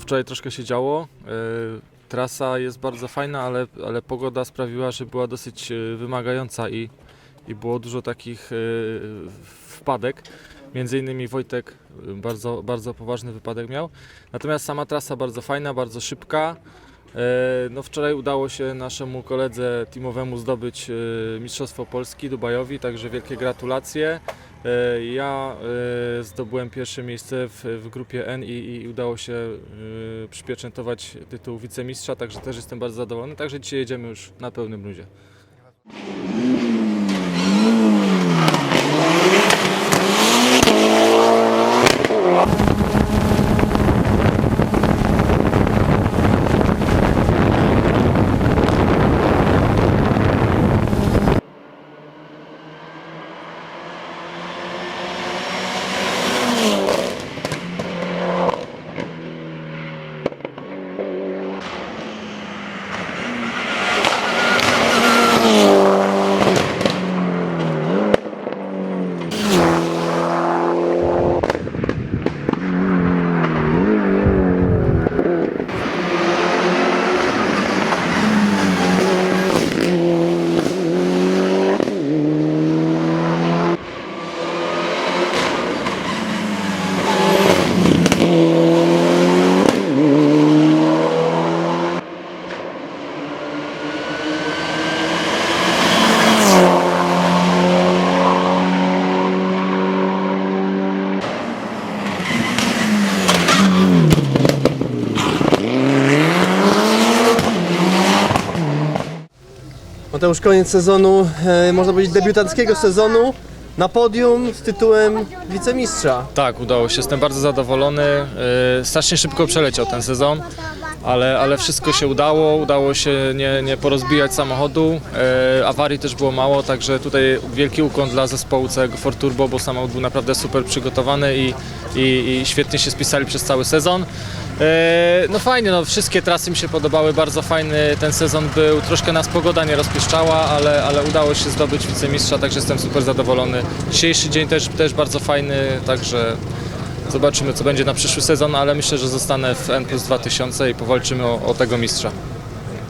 wczoraj troszkę się działo. E, Trasa jest bardzo fajna, ale, ale pogoda sprawiła, że była dosyć e, wymagająca i, i było dużo takich e, wpadek. Między innymi Wojtek bardzo, bardzo poważny wypadek miał. Natomiast sama trasa bardzo fajna, bardzo szybka. No wczoraj udało się naszemu koledze teamowemu zdobyć Mistrzostwo Polski Dubajowi, także wielkie gratulacje. E, Ja e, zdobyłem pierwsze miejsce w, w grupie N i, i udało się e, przypieczętować tytuł wicemistrza, także też jestem bardzo zadowolony. Także dzisiaj jedziemy już na pełnym luzie. Mateusz, koniec sezonu, e, można powiedzieć debiutanckiego sezonu na podium z tytułem wicemistrza. Tak, udało się, jestem bardzo zadowolony. E, Strasznie szybko przeleciał ten sezon, ale, ale wszystko się udało. Udało się nie, nie porozbijać samochodu. E, Awarii też było mało, także tutaj wielki ukłon dla zespołu całego Ford Turbo, bo samochód był naprawdę super przygotowany i, i, i świetnie się spisali przez cały sezon. E, No fajnie, no wszystkie trasy mi się podobały, bardzo fajny ten sezon był. Troszkę nas pogoda nie rozpieszczała, ale, ale udało się zdobyć wicemistrza, także jestem super zadowolony. Dzisiejszy dzień też, też bardzo fajny, także zobaczymy co będzie na przyszły sezon, ale myślę, że zostanę w N plus 2000 i powalczymy o, o tego mistrza.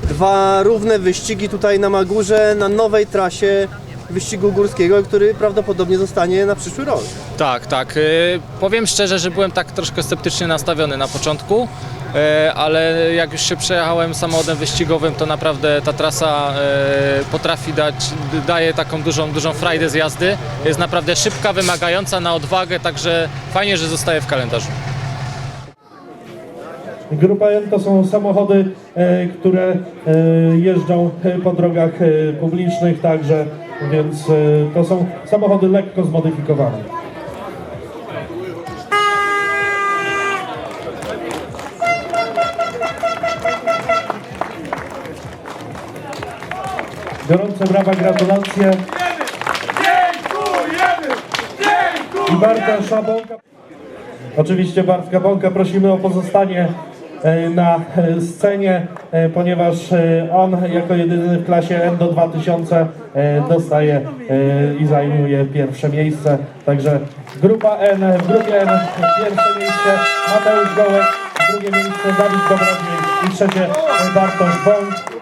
Dwa równe wyścigi tutaj na Magurze, na nowej trasie wyścigu górskiego, który prawdopodobnie zostanie na przyszły rok. Tak, tak. y, Powiem szczerze, że byłem tak troszkę sceptycznie nastawiony na początku, y, ale jak już się przejechałem samochodem wyścigowym, to naprawdę ta trasa y, potrafi dać, daje taką dużą, dużą frajdę z jazdy. Jest naprawdę szybka, wymagająca na odwagę, także fajnie, że zostaje w kalendarzu. Grupa N to są samochody, e, które e, jeżdżą e, po drogach publicznych także, więc to są samochody lekko zmodyfikowane. Gorące brawa, gratulacje. I Bartka Szabonka. Oczywiście Bartka Bąka prosimy o pozostanie e, na e, scenie, e, ponieważ on jako jedyny w klasie N do 2000 e, dostaje i zajmuje pierwsze miejsce. Także grupa N, w grupie N pierwsze miejsce Mateusz Gołek, drugie miejsce Dawid Dobrownik i trzecie Bartosz Bąk.